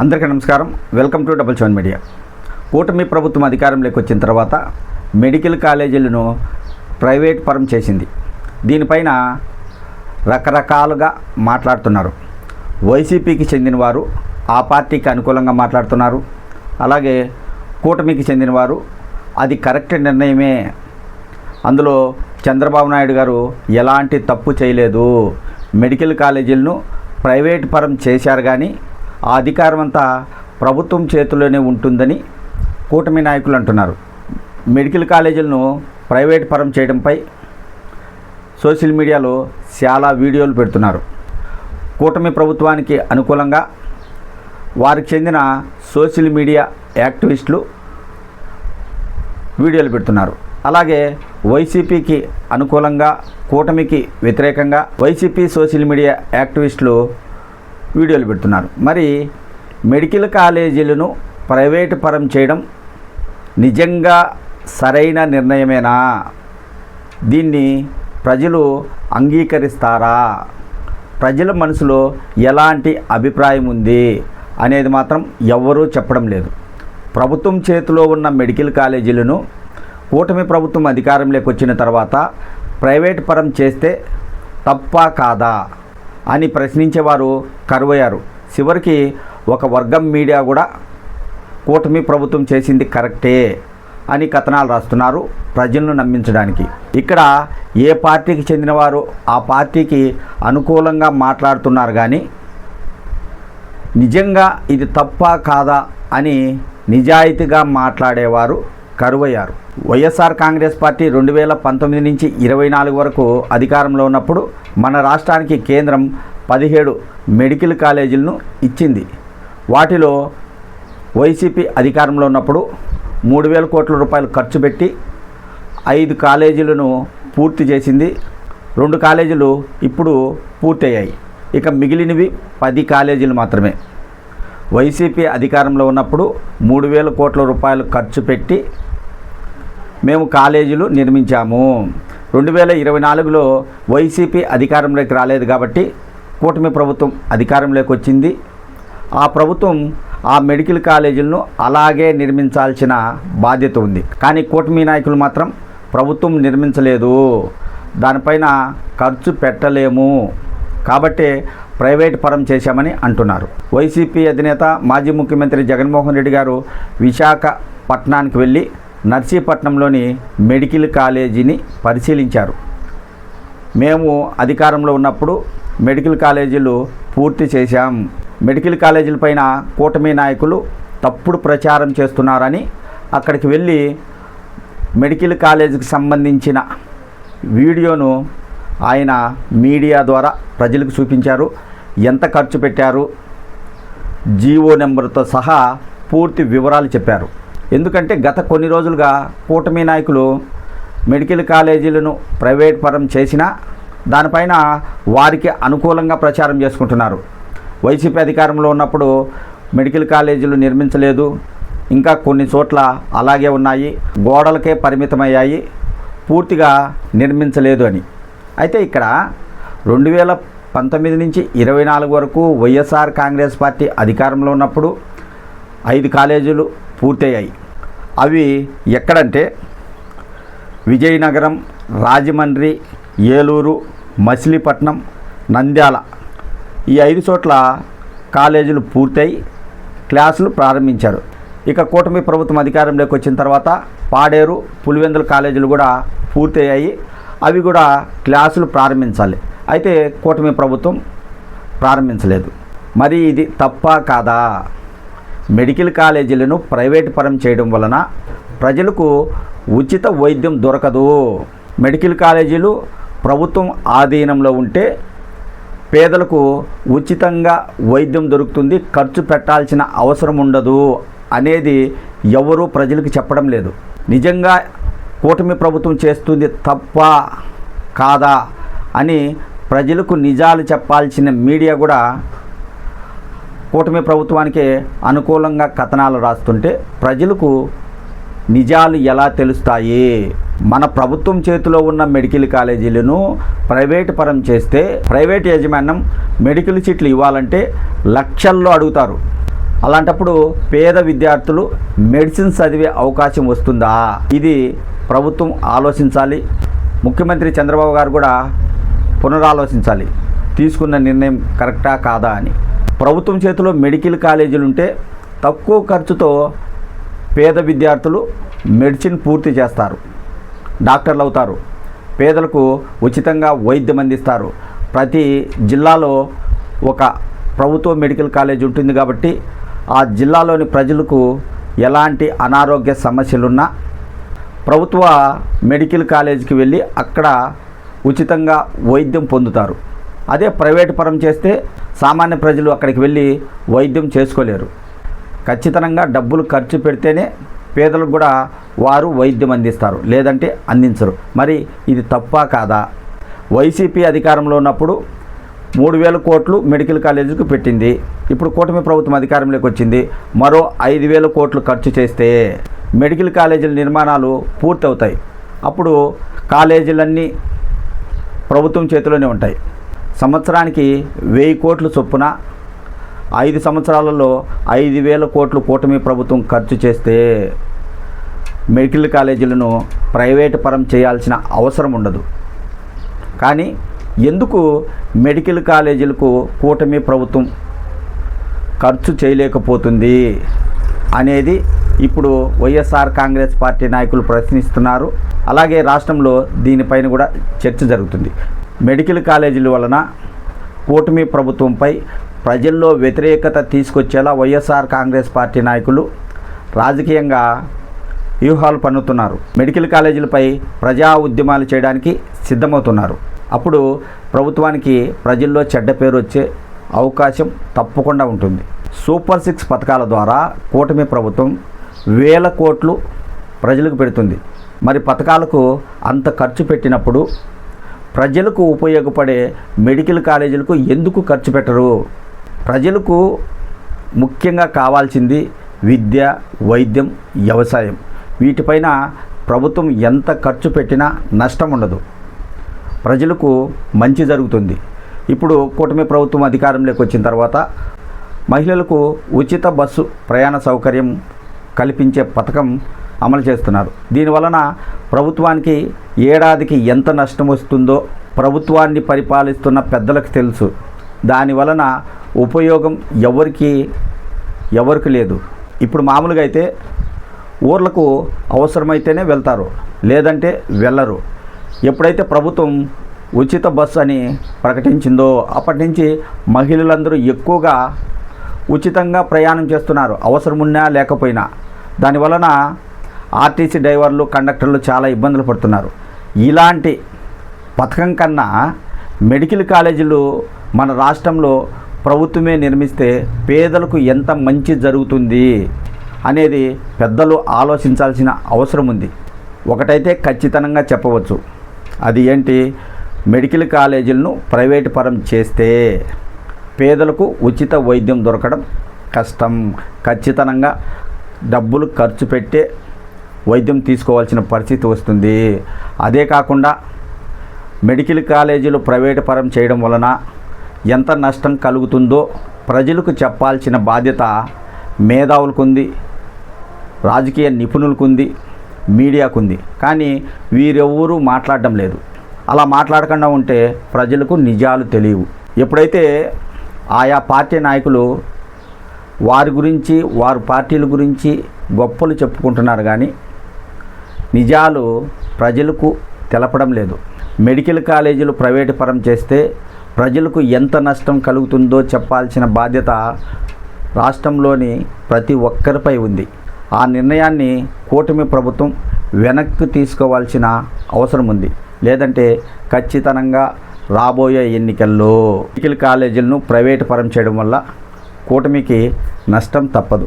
అందరికీ నమస్కారం. Welcome to double seven media. కూటమి ప్రభుత్వం అధికారంలోకి వచ్చిన తర్వాత మెడికల్ కాలేజీలను ప్రైవేట్ పరం చేసింది. దీనిపైన రకరకాలుగా మాట్లాడుతున్నారు. వైసీపీకి చెందిన వారు ఆ పార్టీకి అనుకూలంగా మాట్లాడుతున్నారు. అలాగే కూటమికి చెందిన వారు అది కరెక్ట్ నిర్ణయమే. అందులో చంద్రబాబు నాయుడు గారు ఎలాంటి తప్పు చేయలేదు. మెడికల్ కాలేజీలను ప్రైవేట్ పరం చేశారు కానీ ఆ అధికారం అంతా ప్రభుత్వం చేతుల్లోనే ఉంటుందని కూటమి నాయకులు అంటున్నారు. మెడికల్ కాలేజీలను ప్రైవేట్ పరం చేయడంపై సోషల్ మీడియాలో చాలా వీడియోలు పెడుతున్నారు. కూటమి ప్రభుత్వానికి అనుకూలంగా వారికి చెందిన సోషల్ మీడియా యాక్టివిస్టులు వీడియోలు పెడుతున్నారు. అలాగే వైసీపీకి అనుకూలంగా కూటమికి వ్యతిరేకంగా వైసీపీ సోషల్ మీడియా యాక్టివిస్టులు వీడియోలు పెడుతున్నారు. మరి మెడికల్ కాలేజీలను ప్రైవేటు పరం చేయడం నిజంగా సరైన నిర్ణయమేనా? దీన్ని ప్రజలు అంగీకరిస్తారా? ప్రజల మనసులో ఎలాంటి అభిప్రాయం ఉంది అనేది మాత్రం ఎవ్వరూ చెప్పడం లేదు. ప్రభుత్వం చేతిలో ఉన్న మెడికల్ కాలేజీలను కూటమి ప్రభుత్వం అధికారంలోకి వచ్చిన తర్వాత ప్రైవేట్ పరం చేస్తే తప్ప కాదా? అని ప్రశ్నించేవారు కరువయ్యారు. చివరికి ఒక వర్గం మీడియా కూడా కూటమి ప్రభుత్వం చేసింది కరెక్టే అని కథనాలు రాస్తున్నారు ప్రజలను నమ్మించడానికి. ఇక్కడ ఏ పార్టీకి చెందినవారు ఆ పార్టీకి అనుకూలంగా మాట్లాడుతున్నారు కానీ నిజంగా ఇది తప్ప కాదా అని నిజాయితీగా మాట్లాడేవారు కరువయ్యారు. వైఎస్ఆర్ కాంగ్రెస్ పార్టీ రెండు వేల పంతొమ్మిది నుంచి ఇరవై నాలుగు వరకు అధికారంలో ఉన్నప్పుడు మన రాష్ట్రానికి కేంద్రం పదిహేడు మెడికల్ కాలేజీలను ఇచ్చింది. వాటిలో వైసీపీ అధికారంలో ఉన్నప్పుడు మూడు వేల కోట్ల రూపాయలు ఖర్చు పెట్టి ఐదు కాలేజీలను పూర్తి చేసింది. రెండు కాలేజీలు ఇప్పుడు పూర్తయ్యాయి. ఇక మిగిలినవి పది కాలేజీలు మాత్రమే. వైసీపీ అధికారంలో ఉన్నప్పుడు మూడు వేల కోట్ల రూపాయలు ఖర్చు పెట్టి మేము కాలేజీలు నిర్మించాము. రెండు వేల ఇరవై నాలుగులో వైసీపీ అధికారంలోకి రాలేదు కాబట్టి కూటమి ప్రభుత్వం అధికారంలోకి వచ్చింది. ఆ ప్రభుత్వం ఆ మెడికల్ కాలేజీలను అలాగే నిర్మించాల్సిన బాధ్యత ఉంది. కానీ కూటమి నాయకులు మాత్రం ప్రభుత్వం నిర్మించలేదు. దానిపైన ఖర్చు పెట్టలేము. కాబట్టి ప్రైవేట్ పరం చేశామని అంటున్నారు. వైసీపీ అధినేత మాజీ ముఖ్యమంత్రి జగన్మోహన్ రెడ్డి గారు విశాఖపట్నానికి వెళ్ళి నర్సీపట్నంలోని మెడికల్ కాలేజీని పరిశీలించారు. మేము అధికారంలో ఉన్నప్పుడు మెడికల్ కాలేజీలు పూర్తి చేశాం. మెడికల్ కాలేజీల పైన కూటమి నాయకులు తప్పుడు ప్రచారం చేస్తున్నారని అక్కడికి వెళ్ళి మెడికల్ కాలేజీకి సంబంధించిన వీడియోను ఆయన మీడియా ద్వారా ప్రజలకు చూపించారు. ఎంత ఖర్చు పెట్టారు? జీవో నెంబర్తో సహా పూర్తి వివరాలు చెప్పారు. ఎందుకంటే గత కొన్ని రోజులుగా కూటమి నాయకులు మెడికల్ కాలేజీలను ప్రైవేట్ పరం చేసినా దానిపైన వారికి అనుకూలంగా ప్రచారం చేసుకుంటున్నారు. వైసీపీ అధికారంలో ఉన్నప్పుడు మెడికల్ కాలేజీలు నిర్మించలేదు. ఇంకా కొన్ని చోట్ల అలాగే ఉన్నాయి. గోడలకే పరిమితమయ్యాయి. పూర్తిగా నిర్మించలేదు అని. అయితే ఇక్కడ రెండు వేల పంతొమ్మిది నుంచి ఇరవై నాలుగు వరకు వైఎస్ఆర్ కాంగ్రెస్ పార్టీ అధికారంలో ఉన్నప్పుడు ఐదు కాలేజీలు పూర్తయ్యాయి. అవి ఎక్కడంటే విజయనగరం రాజమండ్రి ఏలూరు మచిలీపట్నం నంద్యాల. ఈ ఐదు చోట్ల కాలేజీలు పూర్తయి క్లాసులు ప్రారంభించారు. ఇక కూటమి ప్రభుత్వం అధికారంలోకి వచ్చిన తర్వాత పాడేరు పులివెందుల కాలేజీలు కూడా పూర్తయ్యాయి. అవి కూడా క్లాసులు ప్రారంభించాలి. అయితే కూటమి ప్రభుత్వం ప్రారంభించలేదు. మరి ఇది తప్ప కాదా? మెడికల్ కాలేజీలను ప్రైవేట్ పరం చేయడం వలన ప్రజలకు ఉచిత వైద్యం దొరకదు. మెడికల్ కాలేజీలు ప్రభుత్వం ఆధీనంలో ఉంటే పేదలకు ఉచితంగా వైద్యం దొరుకుతుంది. ఖర్చు పెట్టాల్సిన అవసరం ఉండదు అనేది ఎవరూ ప్రజలకు చెప్పడం లేదు. నిజంగా కూటమి ప్రభుత్వం చేస్తుంది తప్ప కాదా అని ప్రజలకు నిజాలు చెప్పాల్సిన మీడియా కూడా కూటమి ప్రభుత్వానికి అనుకూలంగా కథనాలు రాస్తుంటే ప్రజలకు నిజాలు ఎలా తెలుస్తాయి? మన ప్రభుత్వం చేతిలో ఉన్న మెడికల్ కాలేజీలను ప్రైవేట్ పరం చేస్తే ప్రైవేట్ యాజమాన్యం మెడికల్ సీట్లు ఇవ్వాలంటే లక్షల్లో అడుగుతారు. అలాంటప్పుడు పేద విద్యార్థులు మెడిసిన్ చదివే అవకాశం వస్తుందా? ఇది ప్రభుత్వం ఆలోచించాలి. ముఖ్యమంత్రి చంద్రబాబు గారు కూడా పునరాలోచించాలి. తీసుకున్న నిర్ణయం కరెక్టా కాదా అని. ప్రభుత్వం చేతిలో మెడికల్ కాలేజీలు ఉంటే తక్కువ ఖర్చుతో పేద విద్యార్థులు మెడిసిన్ పూర్తి చేస్తారు. డాక్టర్లు అవుతారు పేదలకు ఉచితంగా వైద్యం అందిస్తారు. ప్రతి జిల్లాలో ఒక ప్రభుత్వ మెడికల్ కాలేజ్ ఉంటుంది కాబట్టి ఆ జిల్లాలోని ప్రజలకు ఎలాంటి అనారోగ్య సమస్యలున్నా ప్రభుత్వ మెడికల్ కాలేజీకి వెళ్ళి అక్కడ ఉచితంగా వైద్యం పొందుతారు. అదే ప్రైవేట్ పరం చేస్తే సామాన్య ప్రజలు అక్కడికి వెళ్ళి వైద్యం చేసుకోలేరు. ఖచ్చితంగా డబ్బులు ఖర్చు పెడితేనే పేదలకు కూడా వారు వైద్యం అందిస్తారు లేదంటే అందించరు. మరి ఇది తప్పా కాదా? వైసీపీ అధికారంలో ఉన్నప్పుడు మూడు వేల కోట్లు మెడికల్ కాలేజీకి పెట్టింది. ఇప్పుడు కూటమి ప్రభుత్వం అధికారంలోకి వచ్చింది. మరో ఐదు వేల కోట్లు ఖర్చు చేస్తే మెడికల్ కాలేజీల నిర్మాణాలు పూర్తవుతాయి. అప్పుడు కాలేజీలన్నీ ప్రభుత్వం చేతిలోనే ఉంటాయి. సంవత్సరానికి వెయ్యి కోట్లు చొప్పున ఐదు సంవత్సరాలలో ఐదు వేల కోట్లు కూటమి ప్రభుత్వం ఖర్చు చేస్తే మెడికల్ కాలేజీలను ప్రైవేటు పరం చేయాల్సిన అవసరం ఉండదు. కానీ ఎందుకు మెడికల్ కాలేజీలకు కూటమి ప్రభుత్వం ఖర్చు చేయలేకపోతుంది అనేది ఇప్పుడు వైఎస్ఆర్ కాంగ్రెస్ పార్టీ నాయకులు ప్రశ్నిస్తున్నారు. అలాగే రాష్ట్రంలో దీనిపైన కూడా చర్చ జరుగుతుంది. మెడికల్ కాలేజీల వలన కూటమి ప్రభుత్వంపై ప్రజల్లో వ్యతిరేకత తీసుకొచ్చేలా వైఎస్ఆర్ కాంగ్రెస్ పార్టీ నాయకులు రాజకీయంగా వ్యూహాలు పన్నుతున్నారు. మెడికల్ కాలేజీలపై ప్రజా ఉద్యమాలు చేయడానికి సిద్ధమవుతున్నారు. అప్పుడు ప్రభుత్వానికి ప్రజల్లో చెడ్డ పేరు వచ్చే అవకాశం తప్పకుండా ఉంటుంది. సూపర్ సిక్స్ పథకాల ద్వారా కూటమి ప్రభుత్వం వేల కోట్లు ప్రజలకు పెడుతుంది. మరి పథకాలకు అంత ఖర్చు పెట్టినప్పుడు ప్రజలకు ఉపయోగపడే మెడికల్ కాలేజీలకు ఎందుకు ఖర్చు పెట్టరు? ప్రజలకు ముఖ్యంగా కావాల్సింది విద్య వైద్యం వ్యవసాయం. వీటిపైన ప్రభుత్వం ఎంత ఖర్చు పెట్టినా నష్టం ఉండదు. ప్రజలకు మంచి జరుగుతుంది. ఇప్పుడు కూటమి ప్రభుత్వం అధికారంలోకి వచ్చిన తర్వాత మహిళలకు ఉచిత బస్సు ప్రయాణ సౌకర్యం కల్పించే పథకం అమలు చేస్తున్నారు. దీనివలన ప్రభుత్వానికి ఏడాదికి ఎంత నష్టం వస్తుందో ప్రభుత్వాన్ని పరిపాలిస్తున్న పెద్దలకు తెలుసు. దానివలన ఉపయోగం ఎవరికి ఎవరికి లేదు. ఇప్పుడు మామూలుగా అయితే ఊర్లకు అవసరమైతేనే వెళ్తారు లేదంటే వెళ్ళరు. ఎప్పుడైతే ప్రభుత్వం ఉచిత బస్సు అని ప్రకటించిందో అప్పటి నుంచి మహిళలందరూ ఎక్కువగా ఉచితంగా ప్రయాణం చేస్తున్నారు. అవసరమున్నా లేకపోయినా. దానివలన ఆర్టీసీ డ్రైవర్లు కండక్టర్లు చాలా ఇబ్బందులు పడుతున్నారు. ఇలాంటి పథకం కన్నా మెడికల్ కాలేజీలు మన రాష్ట్రంలో ప్రభుత్వమే నిర్మిస్తే పేదలకు ఎంత మంచి జరుగుతుంది అనేది పెద్దలు ఆలోచించాల్సిన అవసరం ఉంది. ఒకటైతే ఖచ్చితంగా చెప్పవచ్చు. అది ఏంటి? మెడికల్ కాలేజీలను ప్రైవేటు పరం చేస్తే పేదలకు ఉచిత వైద్యం దొరకడం కష్టం. ఖచ్చితంగా డబ్బులు ఖర్చు పెట్టే వైద్యం తీసుకోవాల్సిన పరిస్థితి వస్తుంది. అదే కాకుండా మెడికల్ కాలేజీలు ప్రైవేటు పరం చేయడం వలన ఎంత నష్టం కలుగుతుందో ప్రజలకు చెప్పాల్సిన బాధ్యత మేధావులకుంది రాజకీయ నిపుణులకుంది మీడియాకుంది. మీడియాకు ఉంది కానీ వీరెవ్వరూ మాట్లాడడం లేదు. అలా మాట్లాడకుండా ఉంటే ప్రజలకు నిజాలు తెలియవు. ఎప్పుడైతే ఆయా పార్టీ నాయకులు వారి గురించి వారి పార్టీల గురించి గొప్పలు చెప్పుకుంటున్నారు కానీ నిజాలు ప్రజలకు తెలపడం లేదు. మెడికల్ కాలేజీలు ప్రైవేటు పరం చేస్తే ప్రజలకు ఎంత నష్టం కలుగుతుందో చెప్పాల్సిన బాధ్యత రాష్ట్రంలోని ప్రతి ఒక్కరిపై ఉంది. ఆ నిర్ణయాన్ని కూటమి ప్రభుత్వం వెనక్కి తీసుకోవాల్సిన అవసరం ఉంది. లేదంటే ఖచ్చితంగా రాబోయే ఎన్నికల్లో మెడికల్ కాలేజీలను ప్రైవేటు పరం చేయడం వల్ల కూటమికి నష్టం తప్పదు.